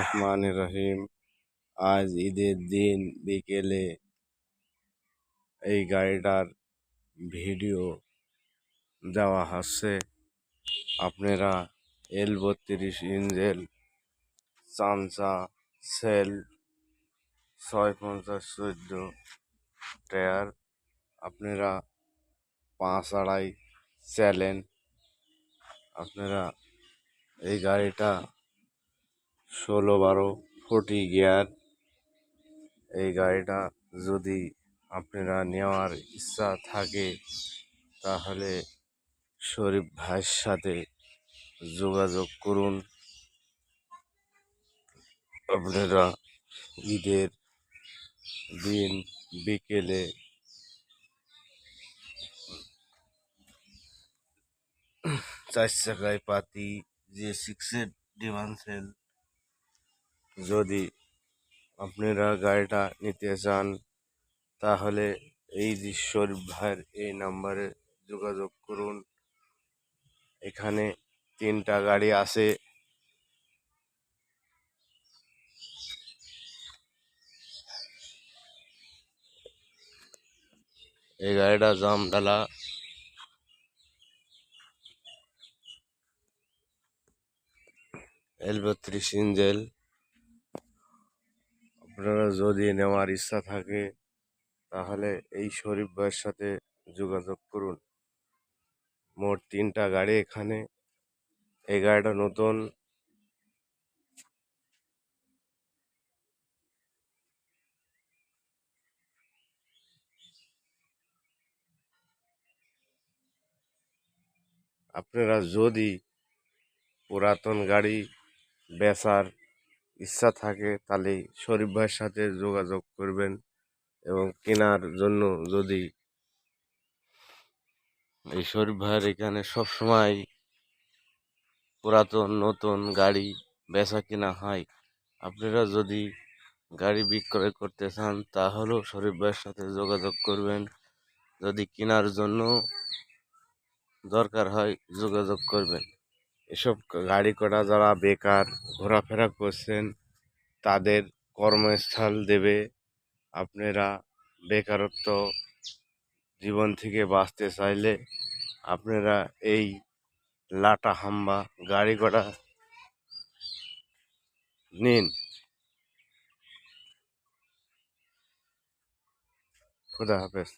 রহমান রহিম আজ ঈদের দিন বিকেলে এই গাড়িটার ভিডিও দেওয়া হচ্ছে। আপনারা এল বত্রিশ ইঞ্জেল, চামচা, সেল, ছয় পঞ্চাশ চোদ্দ টায়ার, আপনারা পাঁচ আড়াই চ্যালেন আপনারা এই গাড়িটা ষোলো বারো ফোর্টি গিয়ার। এই গাড়িটা যদি আপনারা নেওয়ার ইচ্ছা থাকে, তাহলে শরীফ ভাইয়ের সাথে যোগাযোগ করুন। আপনারা ঈদের দিন বিকেলে চার চাকায় পাতি যে সিক্সের ডিমান্সেল যদি আপনারা গাড়িটা নিতে চান, তাহলে এই শরীফ ভাইয়ের এই নাম্বারে যোগাযোগ করুন। এখানে তিনটা গাড়ি আছে। এই গাড়িটা জামডালা। এল বত্রিশ ইঞ্জেল। আপনারা যদি নেওয়ার ইচ্ছা থাকে, তাহলে এই শরীফ ভাইয়ের সাথে যোগাযোগ করুন। মোট তিনটা গাড়ি এখানে। এই গাড়িটা নতুন। আপনারা যদি পুরাতন গাড়ি বেচার ইচ্ছা থাকে তাহলে শরীফ ভাইয়ের সাথে যোগাযোগ করবেন এবং কেনার জন্য যদি এই শরীফ ভাইয়ের এখানে সবসময় পুরাতন, নতুন গাড়ি বেচা কিনা হয়, আপনারা যদি গাড়ি বিক্রয় করতে চান, তাহলেও শরীফ ভাইয়ের সাথে যোগাযোগ করবেন। যদি কেনার জন্য দরকার হয়, যোগাযোগ করবেন। এসব গাড়ি করা যারা বেকার, ঘোরাফেরা করছেন, তাদের কর্মস্থল দেবে আপনারা বেকারত্ব জীবন থেকে বাঁচতে চাইলে আপনারা এই লাটা হাম্বা গাড়ি করা নিন। খুদা হাফেজ।